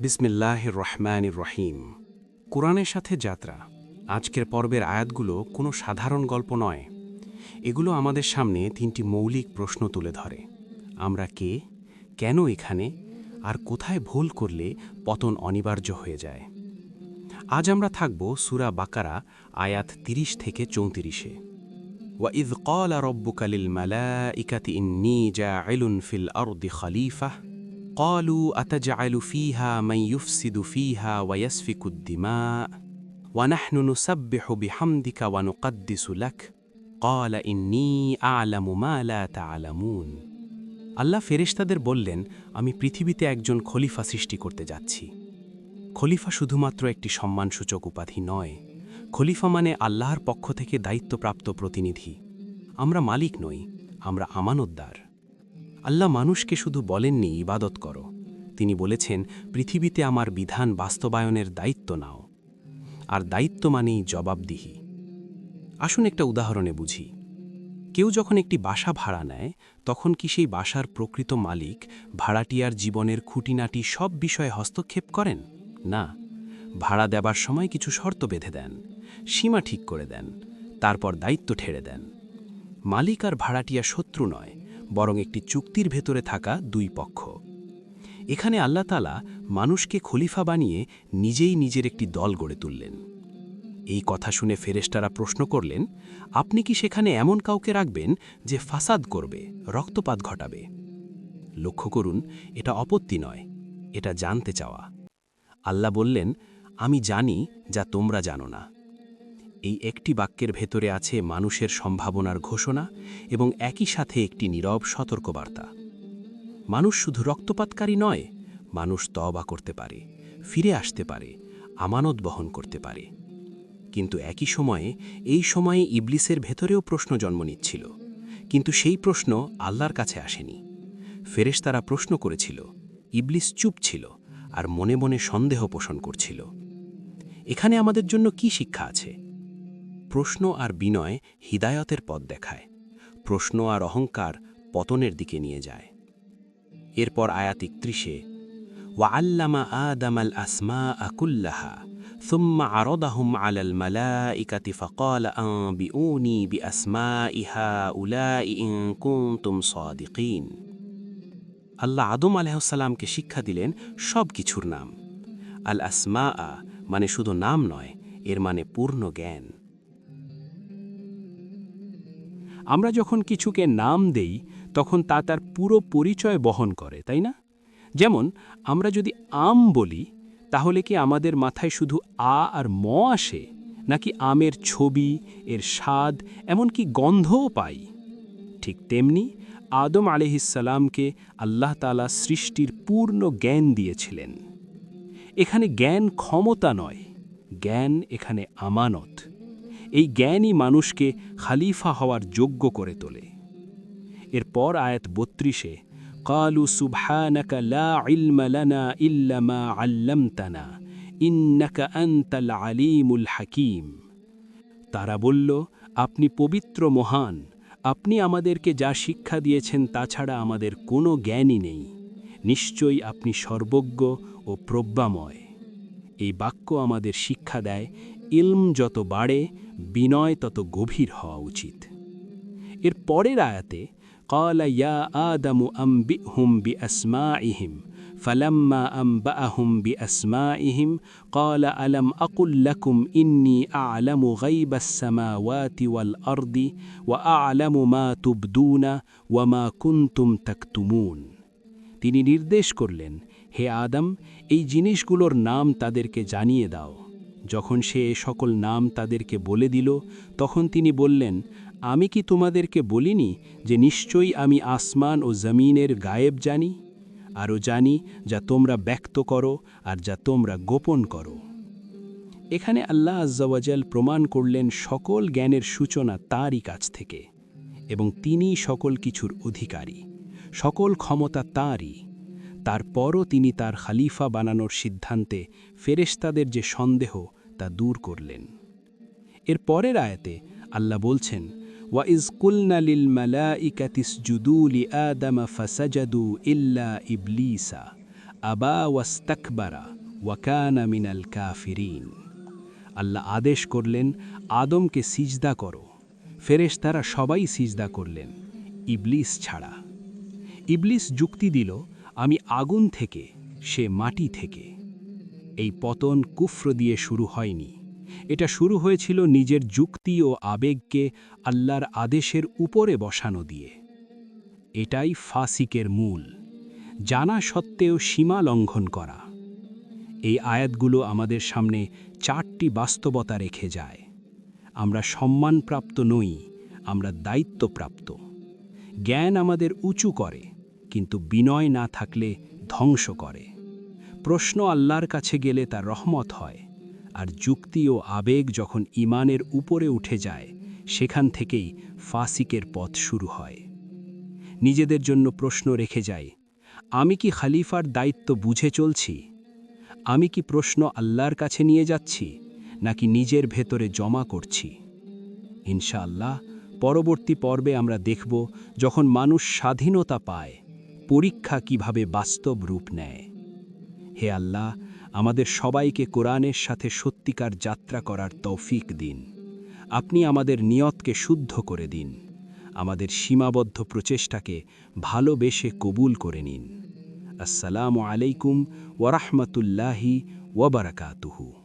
বিসমিল্লাহির রহমানির রহিম কোরআনের সাথে যাত্রা আজকের পর্বের আয়াতগুলো কোনো সাধারণ গল্প নয় এগুলো আমাদের সামনে তিনটি মৌলিক প্রশ্ন তুলে ধরে আমরা কে কেন এখানে আর কোথায় ভুল করলে পতন অনিবার্য হয়ে যায় আজ আমরা থাকব সুরা বাকারা আয়াত ৩০ থেকে চৌত্রিশে وإذ قال ربك للملائكة إني جاعل في الأرض خليفة قالوا أتجعل فيها من يفسد فيها ويسفك الدماء ونحن نسبح بحمدك ونقدس لك قال إني أعلم ما لا تعلمون আল্লাহ ফেরেশতাদের বললেন আমি পৃথিবীতে একজন খলিফা সৃষ্টি করতে যাচ্ছি খলিফা শুধুমাত্র একটি সম্মানসূচক উপাধি নয় খলিফা মানে আল্লাহর পক্ষ থেকে দায়িত্বপ্রাপ্ত প্রতিনিধি আমরা মালিক নই আমরা আমানতদার আল্লাহ মানুষকে শুধু বলেননি, ইবাদত করো। তিনি বলেছেন, পৃথিবীতে আমার বিধান বাস্তবায়নের দায়িত্ব নাও। আর দায়িত্ব মানেই জবাবদিহি। আসুন একটা উদাহরণে বুঝি। কেউ যখন একটি বাসা ভাড়া নেয়, তখন কি সেই বাসার প্রকৃত মালিক ভাড়াটিয়ার জীবনের খুঁটিনাটি সব বিষয়ে হস্তক্ষেপ করেন? না। ভাড়া দেবার সময় কিছু শর্ত বেঁধে দেন, সীমা ঠিক করে দেন, তারপর দায়িত্ব ঠেড়ে দেন। মালিক আর ভাড়াটিয়া শত্রু নয় বরং একটি চুক্তির ভেতরে থাকা দুই পক্ষ। এখানে আল্লাহ তালা মানুষকে খলিফা বানিয়ে নিজেই নিজের একটি দল গড়ে তুললেন। এই কথা শুনে ফেরেশতারা প্রশ্ন করলেন, আপনি কি সেখানে এমন কাউকে রাখবেন যে ফাসাদ করবে, রক্তপাত ঘটাবে? লক্ষ্য করুন, এটা অপত্তি নয়, এটা জানতে চাওয়া। আল্লাহ বললেন, আমি জানি যা তোমরা জানো না। এই একটি বাক্যের ভেতরে আছে মানুষের সম্ভাবনার ঘোষণা এবং একই সাথে একটি নীরব সতর্কবার্তা। মানুষ শুধু রক্তপাতকারী নয়, মানুষ তওবা করতে পারে, ফিরে আসতে পারে, আমানত বহন করতে পারে। কিন্তু একই সময়ে, এই সময়ে ইবলিসের ভেতরেও প্রশ্ন জন্ম নিচ্ছিল। কিন্তু সেই প্রশ্ন আল্লাহর কাছে আসেনি। ফেরেশতারা প্রশ্ন করেছিল, ইবলিস চুপ ছিল আর মনে মনে সন্দেহ পোষণ করছিল। এখানে আমাদের জন্য কি শিক্ষা আছে? প্রশ্ন আর বিনয় হিদায়তের পথ দেখায় প্রশ্ন আর অহংকার পতনের দিকে নিয়ে যায় এরপর আয়াত ইকত্রিশে ওয়াল্লামা আদামাল আসমা আকুল্লাহা ثم عرضهم على الملائكة فقال أنبئوني بأسماء هؤلاء إن كنتم صادقين আল্লাহ আদম আলাইসাল্লামকে শিক্ষা দিলেন সব কিছুর নাম আল আসমা আ মানে শুধু নাম নয় এর মানে পূর্ণ জ্ঞান আমরা যখন কিছুকে নাম দেই, তখন তা তার পুরো পরিচয় বহন করে, তাই না? যেমন, আমরা যদি আম বলি, তাহলে কি আমাদের মাথায় শুধু আ আর ম আসে, নাকি আমের ছবি, এর স্বাদ, এমনকি গন্ধও পাই? ঠিক তেমনি আদম আলিহিসাল্লামকে আল্লাহ তালা সৃষ্টির পূর্ণ জ্ঞান দিয়েছিলেন। এখানে জ্ঞান ক্ষমতা নয়, জ্ঞান এখানে আমানত। এই জ্ঞানই মানুষকে খালিফা হওয়ার যোগ্য করে তোলে। এরপর আয়াত বত্রিশে, কালু সুবহানাকা আলিমুল হাকিম। তারা বলল, আপনি পবিত্র মহান, আপনি আমাদেরকে যা শিক্ষা দিয়েছেন তাছাড়া আমাদের কোনো জ্ঞানই নেই। নিশ্চয়ই আপনি সর্বজ্ঞ ও প্রজ্ঞাময়। এই বাক্য আমাদের শিক্ষা দেয় ইলম যত বাড়ে, বিনয় তত গভীর হওয়া উচিত। এর পরের আয়াতে, কলা আদম আদামু আম্বি হুম বি আসমা ইহিম ফলাম্মা আম্বা আহুম বি আসমা ইহিম কলা আলম আকুল্লাকুম ইন্নি আলামু গাইবাসমাওয়াতি ওয়াল অর্দি ওয়া আলামু মা তুবদুনা ওয়া মা কুন্তুম তাকতুমুন। তিনি নির্দেশ করলেন, হে আদম, এই জিনিসগুলোর নাম তাদেরকে জানিয়ে দাও। যখন সে এ সকল নাম তাদেরকে বলে দিল, তখন তিনি বললেন, আমি কি তোমাদেরকে বলিনি যে নিশ্চয়ই আমি আসমান ও জমিনের গায়েব জানি? আরও জানি যা তোমরা ব্যক্ত করো আর যা তোমরা গোপন করো। এখানে আল্লাহ আজ্জাওয়াজাল প্রমাণ করলেন সকল জ্ঞানের সূচনা তারই কাছ থেকে এবং তিনি সকল কিছুর অধিকারী, সকল ক্ষমতা তাঁরই। তারপরও তিনি তার খালিফা বানানোর সিদ্ধান্তে ফেরেশতাদের যে সন্দেহ, তা দূর করলেন। এর পরের আয়াতে আল্লাহ বলছেন ওয়া ওয়াইজ কুলনা লিল মালাইকাতিস জুদুলি আদামা ফাসাজাদু ইল্লা ইবলিসা, আবা ওয়াস্তাকবারা ওয়াকানা মিনাল কাফিরিন। আল্লাহ আদেশ করলেন, আদমকে সিজদা করো। ফেরেশতারা সবাই সিজদা করলেন, ইবলিস ছাড়া। ইবলিস যুক্তি দিল আমি আগুন থেকে, সে মাটি থেকে। এই পতন কুফর দিয়ে শুরু হয়নি। এটা শুরু হয়েছিল নিজের যুক্তি ও আবেগকে আল্লাহর আদেশের উপরে বসানো দিয়ে। এটাই ফাসিকের মূল। জানা সত্ত্বেও সীমা লঙ্ঘন করা। এই আয়াতগুলো আমাদের সামনে চারটি বাস্তবতা রেখে যায়। আমরা সম্মানপ্রাপ্ত নই, আমরা দায়িত্বপ্রাপ্ত। জ্ঞান আমাদের উঁচু করে। কিন্তু বিনয় না থাকলে ধ্বংস করে। প্রশ্ন আল্লাহর কাছে গেলে তার রহমত হয়, আর যুক্তি ও আবেগ যখন ইমানের উপরে উঠে যায়, সেখান থেকেই ফাসিকের পথ শুরু হয়। নিজেদের জন্য প্রশ্ন রেখে যায়, আমি কি খালিফার দায়িত্ব বুঝে চলছি? আমি কি প্রশ্ন আল্লাহর কাছে নিয়ে যাচ্ছি, নাকি নিজের ভেতরে জমা করছি? ইনশাআল্লাহ, পরবর্তী পর্বে আমরা দেখব যখন মানুষ স্বাধীনতা পায় পরীক্ষা কীভাবে বাস্তব রূপ নেয়? হে আল্লাহ, আমাদের সবাইকে কোরআনের সাথে সত্যিকার যাত্রা করার তৌফিক দিন। আপনি আমাদের নিয়তকে শুদ্ধ করে দিন। আমাদের সীমাবদ্ধ প্রচেষ্টাকে ভালোবেসে কবুল করে নিন। আসসালামু আলাইকুম ওরহমতুল্লাহি ওবরাকাতুহু